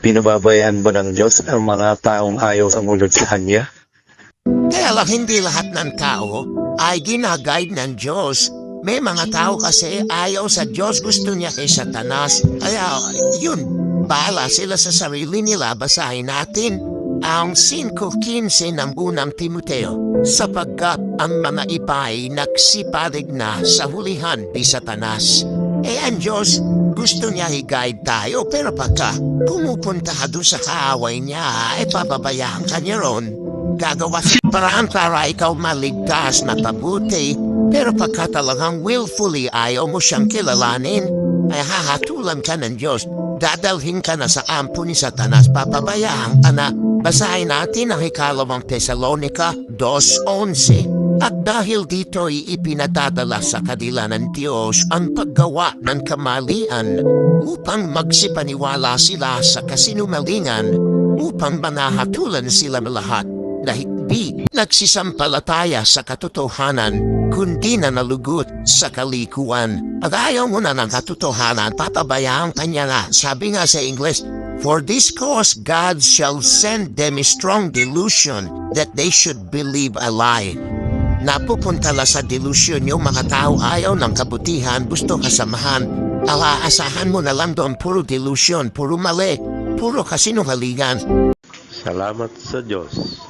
pinababayaan ba ng Diyos ang mga taong ayaw sumunod sa Kanya? Kaya hindi lahat ng tao ay ginaguide ng Diyos. May mga tao kasi ayaw sa Diyos, gusto niya kay Satanas. Kaya yun, bahala sila sa sarili nila. Basahin natin ang 5.15 ng unang Timoteo. Sapagkat ang mga ipay nagsiparig na sa hulihan ni Satanas. Eh ang Diyos, gusto niya i-guide tayo pero pagka pumupunta ka doon sa kaaway niya, ay pababayaan ka niya ron gagawa sa paraan para ikaw maligtas na pabuti. Pero pagka talagang willfully ayaw mo siyang kilalanin, ay hahatulan ka ng Diyos. Dadalhin ka na sa ampo ni Satanas, papabayaan ka na. Basahin natin ang ikalawang Tesalonika 2.11. At dahil dito ay ipinadadala sa kanila ng Diyos ang paggawa ng kamalian upang magsipaniwala sila sa kasinumalingan upang manahatulan sila lahat na hindi nagsisampalataya sa katotohanan kundi na nalugot sa kalikuan. At ayaw mo na ng katotohanan, papabayaan kanya nga. Sabi nga sa English, For this cause God shall send them a strong delusion that they should believe a lie. Napupunta la sa delusion yung mga tao ayaw ng kabutihan, gusto kasamahan. Alaasahan mo na lang doon puro delusion, puro mali, puro kasinungalingan. Salamat sa Diyos